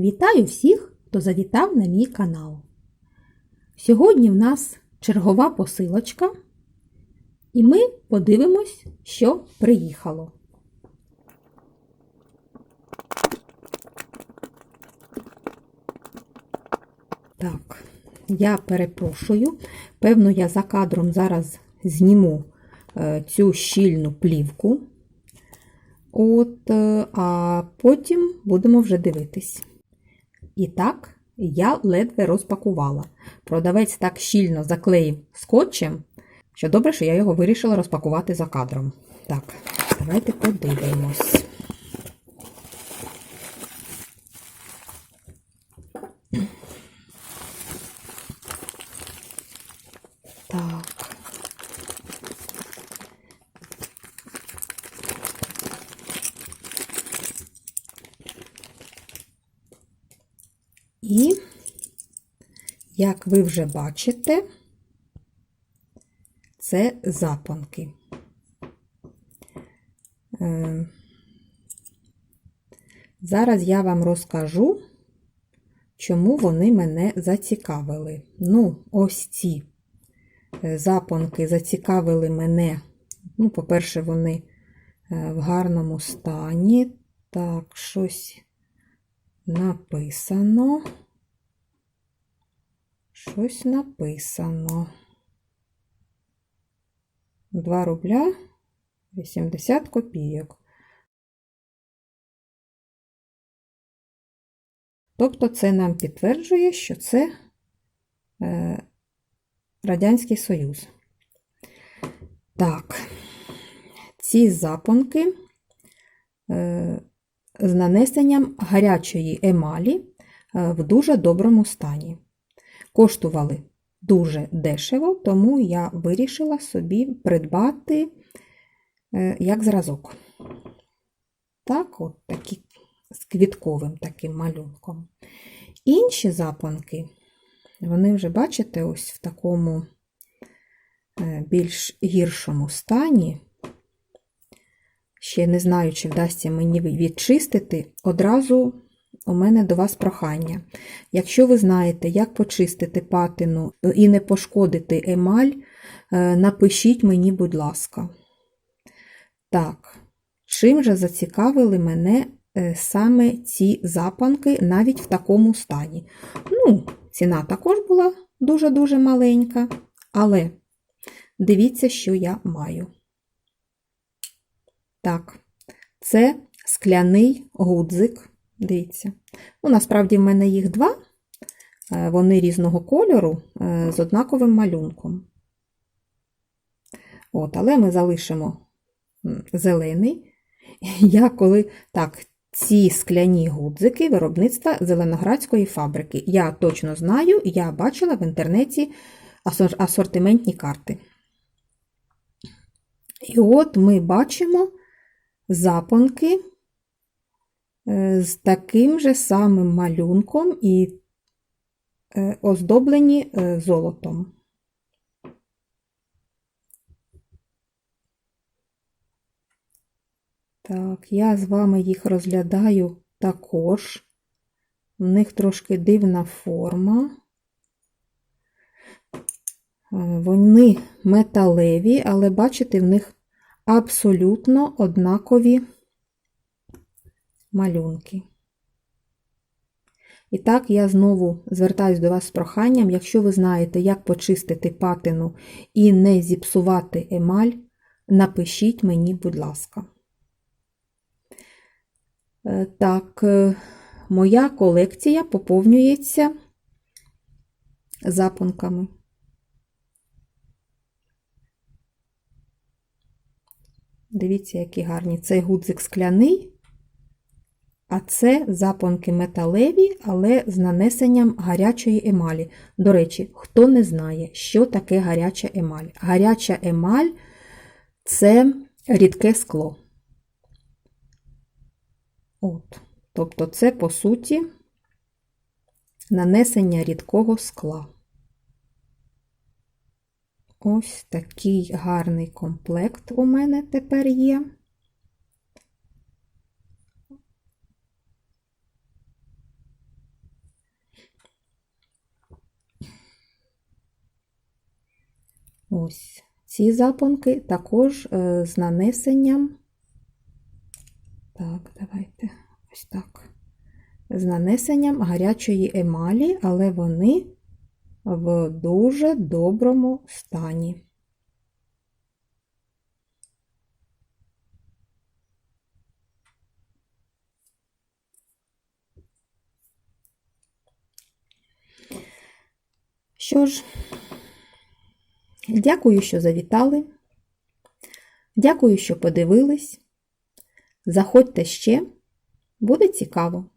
Вітаю всіх, хто завітав на мій канал. Сьогодні в нас чергова посилочка, і ми подивимось, що приїхало. Так, я перепрошую. Певно, я за кадром зараз зніму е, цю щільну плівку. От, е, а потім будемо вже дивитись. І так, я ледве розпакувала. Продавець так щільно заклеїв скотчем, що добре, що я його вирішила розпакувати за кадром. Так, давайте подивимось. Так. І, як ви вже бачите, це запонки. Е, Зараз я вам розкажу, чому вони мене зацікавили. Ну, ось ці е, запонки зацікавили мене. Ну, по-перше, вони е, в гарному стані. Так, щось написано. Щось написано. 2 рубля 80 копійок. Тобто це нам підтверджує, що це е, Радянський Союз. Так, ці запонки е, з нанесенням гарячої емалі е, в дуже доброму стані. Коштували дуже дешево, тому я вирішила собі придбати е, як зразок. Так, от такі з квітковим таким малюнком. Інші запонки, вони вже, бачите, ось в такому е, більш гіршому стані. Ще не знаю, чи вдасться мені відчистити, одразу у мене до вас прохання. Якщо ви знаєте, як почистити патину і не пошкодити емаль, е, напишіть мені, будь ласка. Так, чим же зацікавили мене е, саме ці запанки навіть в такому стані? Ну, ціна також була дуже-дуже маленька, але дивіться, що я маю. Так, це скляний гудзик. Дивіться. Ну, насправді, в мене їх два, Е, вони різного кольору е, з однаковим малюнком. От, Але ми залишимо зелений. Я коли так, ці скляні гудзики виробництва зеленоградської фабрики. Я точно знаю, я бачила в інтернеті асортиментні карти. І от ми бачимо запонки з таким же самим малюнком і е, оздоблені е, золотом. Так, я з вами їх розглядаю також. В них трошки дивна форма. Е, Вони металеві, але бачите, в них абсолютно однакові малюнки. І так, я знову звертаюсь до вас з проханням, якщо ви знаєте, як почистити патину і не зіпсувати емаль, напишіть мені, будь ласка. Е, Так, е, моя колекція поповнюється запонками. Дивіться, які гарні. Цей гудзик скляний, а це запонки металеві, але з нанесенням гарячої емалі. До речі, хто не знає, що таке гаряча емаль? Гаряча емаль це рідке скло. От. Тобто, це, по суті, нанесення рідкого скла. Ось такий гарний комплект у мене тепер є. Ось ці запонки також е, з нанесенням. Так, давайте ось так. З нанесенням гарячої емалі, але вони в дуже доброму стані. Що ж, дякую, що завітали. Дякую, що подивились. Заходьте ще, буде цікаво.